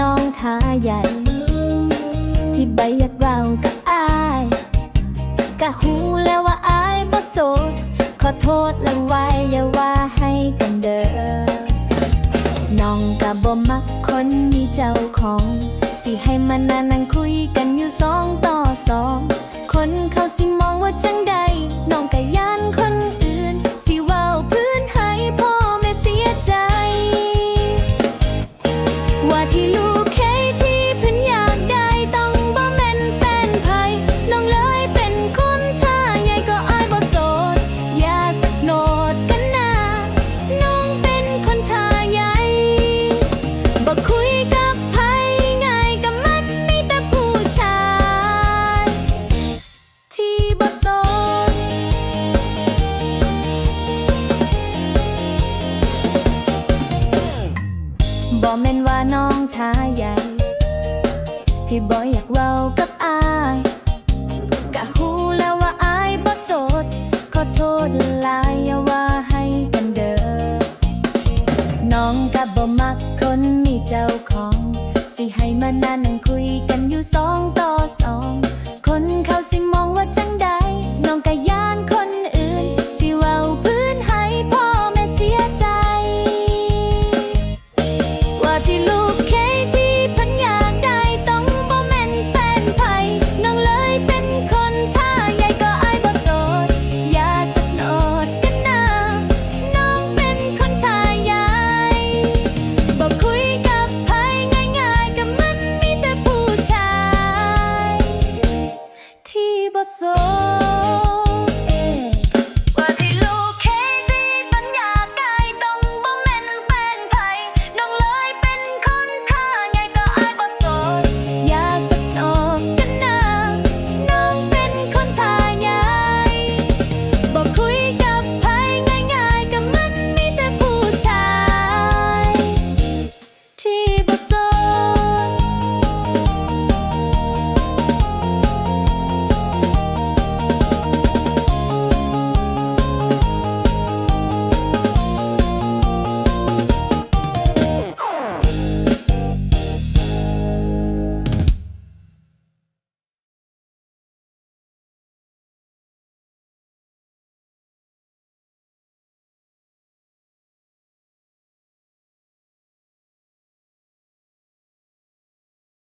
น้องท้าใหญ่ ที่ใบยากเรากับอายกะหูแล้วว่าอายบ่โสดขอโทษและไว้อย่าว่าให้กันเด้อน้องกะบ่มักคนมีเจ้าของ สิให้มานานั่งคุยกันอยู่สองต่อสองคนเขาสิมองว่าจังใดน้องกะยานคนอื่น สิว้าพื้นให้พ่อแม่เสียใจ ว่าที่ลู บอกแม่นว่าน้องชายใหญ่ ที่บ่อยากเว้ากับอายกะหูแล้วว่าอายบ่โสด ขอโทษหลายอย่าว่าให้กันเด้อน้องกะบ่มักคนมีเจ้าของ สิให้มานานนั่งคุยกันอยู่สองต่อสองคนเขาสิมองว่าจัง corazón.